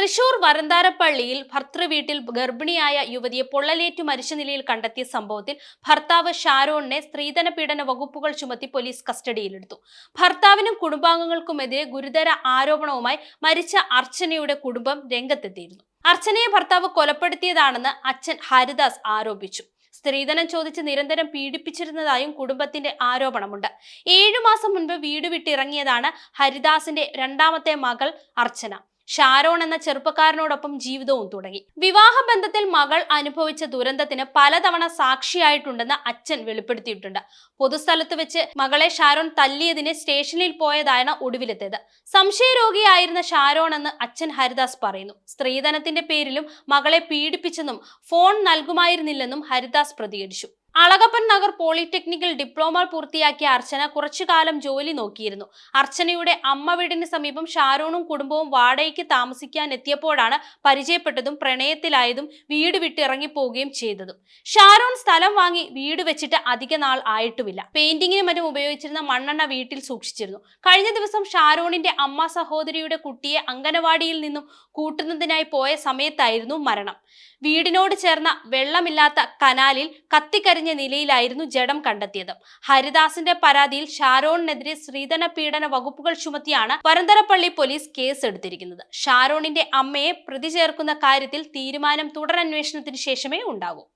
തൃശൂർ വരന്താരപ്പള്ളിയിൽ ഭർത്തൃവീട്ടിൽ ഗർഭിണിയായ യുവതിയെ പൊള്ളലേറ്റു മരിച്ച നിലയിൽ കണ്ടെത്തിയ സംഭവത്തിൽ ഭർത്താവ് ഷാരോണിനെ സ്ത്രീധന പീഡന വകുപ്പുകൾ ചുമത്തി പോലീസ് കസ്റ്റഡിയിലെടുത്തു. ഭർത്താവിനും കുടുംബാംഗങ്ങൾക്കുമെതിരെ ഗുരുതര ആരോപണവുമായി മരിച്ച അർച്ചനയുടെ കുടുംബം രംഗത്തെത്തിയിരുന്നു. അർച്ചനയെ ഭർത്താവ് കൊലപ്പെടുത്തിയതാണെന്ന് അച്ഛൻ ഹരിദാസ് ആരോപിച്ചു. സ്ത്രീധനം ചോദിച്ച് നിരന്തരം പീഡിപ്പിച്ചിരുന്നതായും കുടുംബത്തിന്റെ ആരോപണമുണ്ട്. ഏഴു മാസം മുൻപ് വീട് വിട്ടിറങ്ങിയതാണ് ഹരിദാസിന്റെ രണ്ടാമത്തെ മകൾ അർച്ചന. ഷാരോൺ എന്ന ചെറുപ്പക്കാരനോടൊപ്പം ജീവിതവും തുടങ്ങി. വിവാഹ ബന്ധത്തിൽ മകൾ അനുഭവിച്ച ദുരന്തത്തിന് പലതവണ സാക്ഷിയായിട്ടുണ്ടെന്ന് അച്ഛൻ വെളിപ്പെടുത്തിയിട്ടുണ്ട്. പൊതുസ്ഥലത്ത് വെച്ച് മകളെ ഷാരോൺ തല്ലിയതിന് സ്റ്റേഷനിൽ പോയതാണ് ഒടുവിലെത്തിയത് സംശയരോഗിയായിരുന്ന ഷാരോൺ എന്ന് അച്ഛൻ ഹരിദാസ് പറയുന്നു. സ്ത്രീധനത്തിന്റെ പേരിലും മകളെ പീഡിപ്പിച്ചെന്നും ഫോൺ നൽകുമായിരുന്നില്ലെന്നും ഹരിദാസ് പ്രതികരിച്ചു. അളകപ്പൻ നഗർ പോളിടെക്നിക്കിൽ ഡിപ്ലോമ പൂർത്തിയാക്കിയ അർച്ചന കുറച്ചു കാലം ജോലി നോക്കിയിരുന്നു. അർച്ചനയുടെ അമ്മ വീടിന് സമീപം ഷാരോണും കുടുംബവും വാടകയ്ക്ക് താമസിക്കാൻ എത്തിയപ്പോഴാണ് പരിചയപ്പെട്ടതും പ്രണയത്തിലായതും വീട് വിട്ട് ഇറങ്ങിപ്പോവുകയും ചെയ്തതും. ഷാരോൺ സ്ഥലം വാങ്ങി വീട് വെച്ചിട്ട് അധിക നാൾ ആയിട്ടുമില്ല. പെയിന്റിങ്ങിനും മറ്റും ഉപയോഗിച്ചിരുന്ന മണ്ണെണ്ണ വീട്ടിൽ സൂക്ഷിച്ചിരുന്നു. കഴിഞ്ഞ ദിവസം ഷാരോണിന്റെ അമ്മ സഹോദരിയുടെ കുട്ടിയെ അങ്കനവാടിയിൽ നിന്നും കൂട്ടുന്നതിനായി പോയ സമയത്തായിരുന്നു മരണം. വീടിനോട് ചേർന്ന വെള്ളമില്ലാത്ത കനാലിൽ കത്തിക്കരിഞ്ഞ നിലയിലായിരുന്നു ജഡം കണ്ടെത്തിയത്. ഹരിദാസിന്റെ പരാതിയിൽ ഷാരോണിനെതിരെ സ്ത്രീധന പീഡന വകുപ്പുകൾ ചുമത്തിയാണ് പരന്തരപ്പള്ളി പോലീസ് കേസ് എടുത്തിരിക്കുന്നത് ഷാരോണിന്റെ അമ്മയെ പ്രതി ചേർക്കുന്ന കാര്യത്തിൽ തീരുമാനം തുടരന്വേഷണത്തിന് ശേഷമേ ഉണ്ടാകൂ